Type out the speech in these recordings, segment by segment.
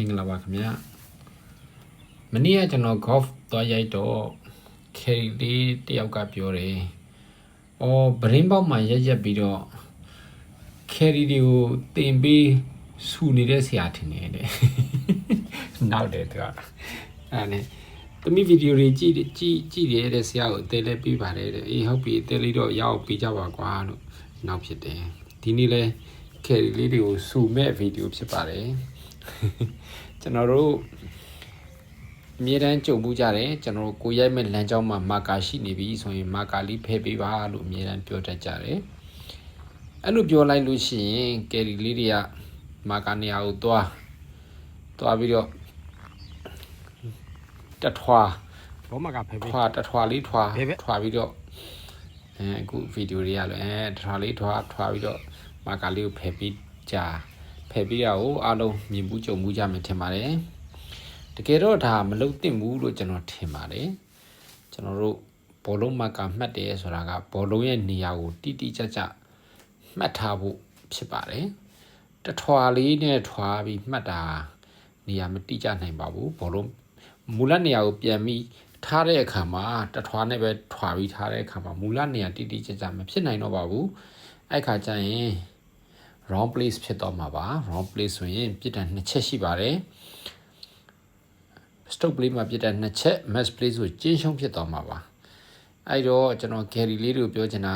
င်္ဂလာပါခင်ဗျာမနေ့ကကျွန်တော် golf သွားရိုက်တော့ carry လေးတယောက်ကပြောတယ်။အော် brain ပေါက်မှာရက်ရက်ပြီးတော့ carry တွေကိုတင်ပြီးဆူနေတဲ့ဆရာထင်တယ်တဲ့။နောက်တယ်သူကအဲ့နဲ့သမီးဗီဒီယိုတွေကြည့်ကြည့်ကြည့်ရတဲ့ဆရာကိုအသေးလေးပြီးပါတယ်တဲ့။အေးဟုတ်ပြီအသေးလေးတော့ရောက်ပြီးကြပါကွာလို့နောက်ဖြစ်တယ်။ဒီနေ့လဲ carry လေးတွေကိုဆူမဲ့ဗီဒီယိုဖြစ်ပါတယ်။ ကျွန်တော်တို့အမြဲတမ်းကြုံမှုကြတယ်ကျွန်တော်တို့ကိုရိုက်မဲ့လမ်းကြောင်းမှာမာကာရှိနေပြီဆိုရင်မာကာလေးဖယ်ပေးပါလို့အမြဲတမ်းပြောတတ်ကြတယ်အဲ့လိုပြောလိုက်လို့ရှိရင်ကယ်ရီလေးတွေကမာကာနေရာကိုသွားသွားပြီးတော့တထွားဘောမကဖဲဖဲထွားတထွားလေးထွားဘယ်ဘက်ထွားပြီးတော့အဲအခုဗီဒီယိုတွေရလို့အဲတထွားလေးထွားထွားပြီးတော့မာကာလေးကိုဖယ်ပြီးကြာ ဖယ်ပြီးတာကိုအားလုံးမြင်ဘူးကြုံဘူးကြမယ်ထင်ပါတယ်တကယ်တော့ဒါမလုံသင့်ဘူးလို့ကျွန်တော်ထင်ပါတယ်ကျွန်တော်တို့ဘောလုံးမာကာမှတ်တယ်ဆိုတာကဘောလုံးရဲ့နေရာကိုတိတိကျကျမှတ်ထားဖို့ဖြစ်ပါတယ်တထွားလေးနဲ့ထွားပြီးမှတ်တာနေရာမတိကျနိုင်ပါဘူးဘောလုံးမူလနေရာကိုပြန်ပြီးထားတဲ့အခါမှာတထွားနဲ့ပဲထွာပြီးထားတဲ့အခါမှာမူလနေရာတိတိကျကျမဖြစ်နိုင်တော့ပါဘူးအဲ့ခါကျရင် wrong place ဖြစ်တော့မှာပါ wrong place ဆိုရင်ပြစ်ဒဏ်နှစ်ချက်ရှိပါတယ် stroke play မှာပြစ်ဒဏ်နှစ်ချက် match play ဆိုကျင်းရှုံးဖြစ်တော့မှာပါအဲ့တော့ကျွန်တော် carry လေးတွေကိုပြောချင်တာ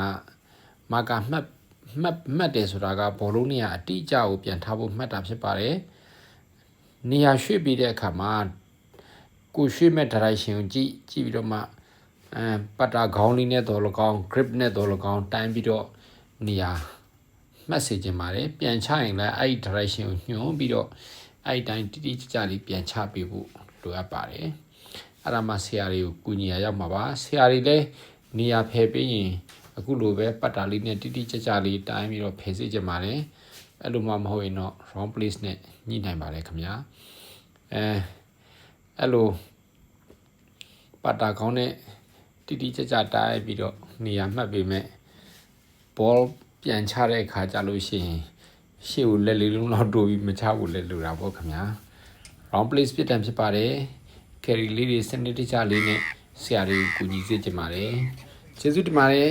မာကာမှတ်မှတ်မှတ်တယ်ဆိုတာကဘောလုံးနေရာအတိအကျကိုပြန်ထားဖို့မှတ်တာဖြစ်ပါတယ်နေရာရွှေ့ပြီးတဲ့အခါမှာကိုရွှေ့မဲ့ direction ကိုကြည့်ကြည့်ပြီးတော့မှအဲပတ်တာခေါင်းလေးနဲ့တော်လကောင်း grip နဲ့တော်လကောင်းတိုင်းပြီးတော့နေရာ မှတ်စေခြင်းပါတယ်ပြန်ချရင်လည်းအဲ့ဒီ direction ကိုညွှန်ပြီးတော့အဲ့ဒီတိုင်းတိတိကျကျလေးပြန်ချပေးဖို့လိုအပ်ပါတယ်အဲ့ဒါမှဆရာတွေကိုကူညီရရောက်မှာပါဆရာတွေလည်းနေရာဖယ်ပေးရင်အခုလိုပဲပတ်တာလေးနဲ့တိတိကျကျလေးတိုင်းပြီးတော့ဖယ်စေခြင်းပါတယ်အဲ့လိုမှမဟုတ်ရင်တော့ wrong place နဲ့ညှိနိုင်ပါတယ်ခင်ဗျာအဲအဲ့လိုပတ်တာကောင်းနဲ့တိတိကျကျတားပြီးတော့နေရာမှတ်ပေးမဲ့ဘော ပြန်ချတဲ့အခါကြလို့ရှိရင်ရှေ့ကိုလက်လေးလုံးလောက်တိုးပြီးမချဘူးလဲလိုတာပေါ့ခင်ဗျာ round place ပြစ်ဒဏ်ဖြစ်ပါတယ် carry လေးတွေစနစ်တကျလေးနဲ့ဆရာတွေကိုကူညီစေချင်ပါတယ်ကျေးဇူးတင်ပါတယ်